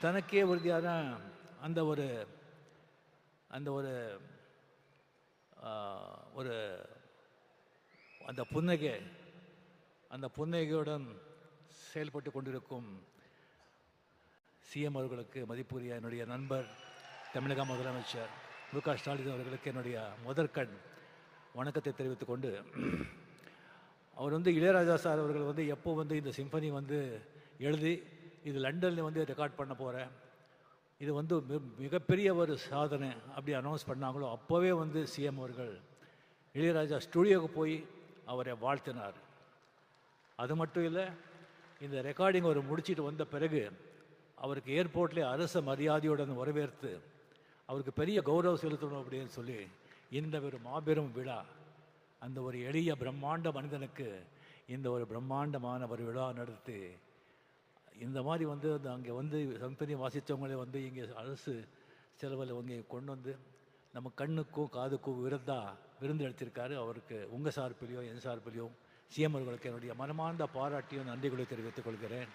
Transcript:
தனக்கே உறுதியான அந்த ஒரு அந்த ஒரு ஒரு அந்த புன்னகை அந்த புன்னகையுடன் செயல்பட்டு கொண்டிருக்கும் சிஎம் அவர்களுக்கு மதிப்புரிய என்னுடைய நண்பர் தமிழக முதலமைச்சர் மு க ஸ்டாலின் அவர்களுக்கு என்னுடைய முதற்கண் வணக்கத்தை தெரிவித்துக் கொண்டு அவர் வந்து இளையராஜா சார் அவர்கள் வந்து எப்போ வந்து இந்த சிம்பனி வந்து எழுதி இது லண்டனில் வந்து ரெக்கார்ட் பண்ண போகிறேன் இது வந்து மி- மிகப்பெரிய ஒரு சாதனை அப்படி அனௌன்ஸ் பண்ணாங்களோ அப்போவே வந்து சிஎம் அவர்கள் இளையராஜா ஸ்டுடியோவுக்கு போய் அவரை வாழ்த்தினார். அது மட்டும் இல்லை இந்த ரெக்கார்டிங் அவர் முடிச்சிட்டு வந்த பிறகு அவருக்கு ஏர்போர்ட்லேயே அரச மரியாதையுடன் வரவேற்று அவருக்கு பெரிய கௌரவம் செலுத்தணும் அப்படின்னு சொல்லி இந்த ஒரு மாபெரும் விழா அந்த ஒரு எளிய பிரம்மாண்ட மனிதனுக்கு இந்த ஒரு பிரம்மாண்டமான ஒரு விழா நடத்தி இந்த மாதிரி வந்து அந்த அங்கே வந்து சம்பனி வாசித்தவங்களே வந்து இங்கே அரசு செலவில் இங்கே கொண்டு வந்து நம்ம கண்ணுக்கும் காதுக்கும் விருந்தா விருந்து எடுத்திருக்காரு. அவருக்கு உங்கள் சார்பிலையும் என் சார்பிலையும் சிஎம் அவர்களுக்கு என்னுடைய மனமார்ந்த பாராட்டியும் நன்றிகளை தெரிவித்துக் கொள்கிறேன்.